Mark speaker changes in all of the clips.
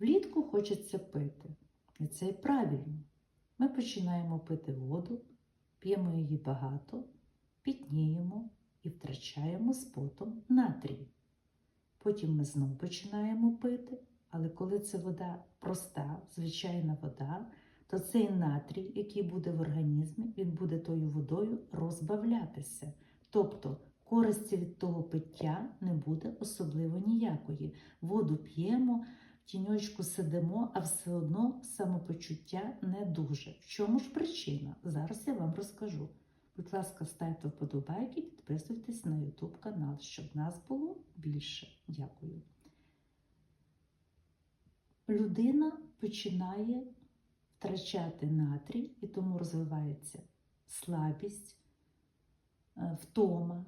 Speaker 1: Влітку хочеться пити. І це і правильно. Ми починаємо пити воду, п'ємо її багато, пітніємо і втрачаємо з потом натрій. Потім ми знову починаємо пити, але коли це вода проста, звичайна вода, то цей натрій, який буде в організмі, він буде тою водою розбавлятися. Тобто користі від того пиття не буде особливо ніякої. Воду п'ємо, тіньочку сидимо, а все одно самопочуття не дуже. В чому ж причина? Зараз я вам розкажу. Будь ласка, ставте вподобайки, підписуйтесь на YouTube канал, щоб нас було більше. Дякую. Людина починає втрачати натрій, і тому розвивається слабість, е, втома,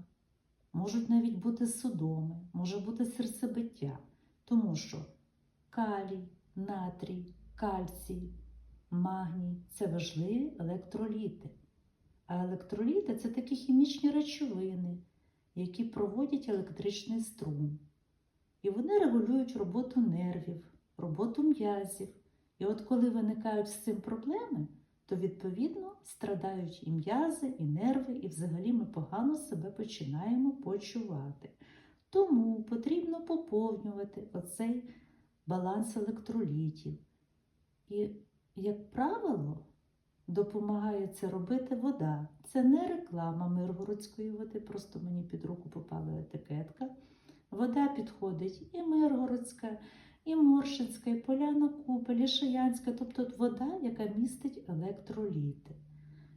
Speaker 1: можуть навіть бути судоми, може бути серцебиття, тому що калій, натрій, кальцій, магній це важливі електроліти. А електроліти це такі хімічні речовини, які проводять електричний струм. І вони регулюють роботу нервів, роботу м'язів. І от коли виникають з цим проблеми, то відповідно страдають і м'язи, і нерви, і взагалі ми погано себе починаємо почувати. Тому потрібно поповнювати оцей баланс електролітів. І, як правило, допомагає це робити вода. Це не реклама миргородської води, просто мені під руку попала етикетка. Вода підходить і миргородська, і Моршинська, і Поляна Купель, і Шиянська, тобто вода, яка містить електроліти.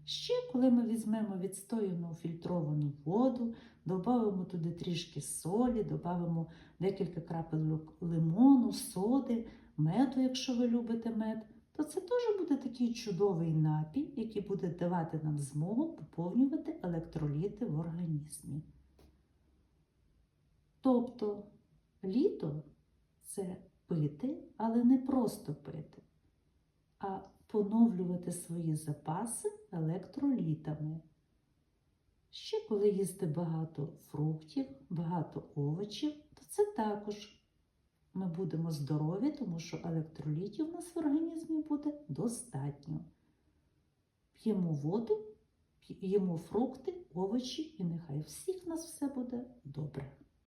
Speaker 1: Ще, коли ми візьмемо відстояну фільтровану воду, додамо туди трішки солі, додамо декілька крапель лимону, соди, меду, якщо ви любите мед, то це теж буде такий чудовий напій, який буде давати нам змогу поповнювати електроліти в організмі. Тобто літо це пити, але не просто пити, а поновлювати свої запаси електролітами. Ще коли їсти багато фруктів, багато овочів, то це також ми будемо здорові, тому що електролітів у нас в організмі буде достатньо. П'ємо воду, їмо фрукти, овочі, і нехай всіх нас все буде добре.